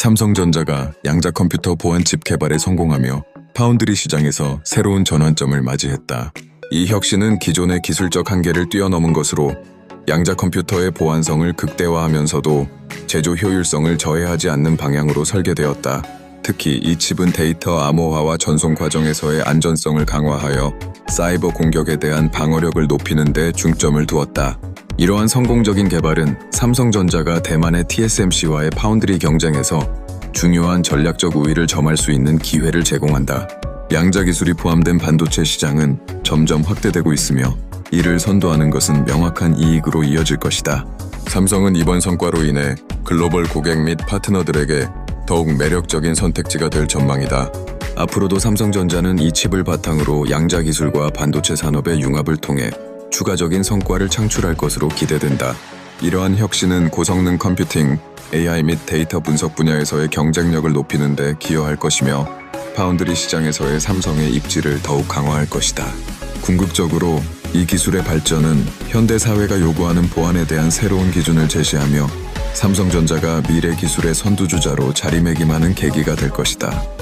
삼성전자가 양자 컴퓨터 보안칩 개발에 성공하며 파운드리 시장에서 새로운 전환점을 맞이했다. 이 혁신은 기존의 기술적 한계를 뛰어넘은 것으로 양자 컴퓨터의 보안성을 극대화하면서도 제조 효율성을 저해하지 않는 방향으로 설계되었다. 특히 이 칩은 데이터 암호화와 전송 과정에서의 안전성을 강화하여 사이버 공격에 대한 방어력을 높이는 데 중점을 두었다. 이러한 성공적인 개발은 삼성전자가 대만의 TSMC와의 파운드리 경쟁에서 중요한 전략적 우위를 점할 수 있는 기회를 제공한다. 양자 기술이 포함된 반도체 시장은 점점 확대되고 있으며 이를 선도하는 것은 명확한 이익으로 이어질 것이다. 삼성은 이번 성과로 인해 글로벌 고객 및 파트너들에게 더욱 매력적인 선택지가 될 전망이다. 앞으로도 삼성전자는 이 칩을 바탕으로 양자 기술과 반도체 산업의 융합을 통해 추가적인 성과를 창출할 것으로 기대된다. 이러한 혁신은 고성능 컴퓨팅, AI 및 데이터 분석 분야에서의 경쟁력을 높이는 데 기여할 것이며 파운드리 시장에서의 삼성의 입지를 더욱 강화할 것이다. 궁극적으로 이 기술의 발전은 현대 사회가 요구하는 보안에 대한 새로운 기준을 제시하며 삼성전자가 미래 기술의 선두주자로 자리매김하는 계기가 될 것이다.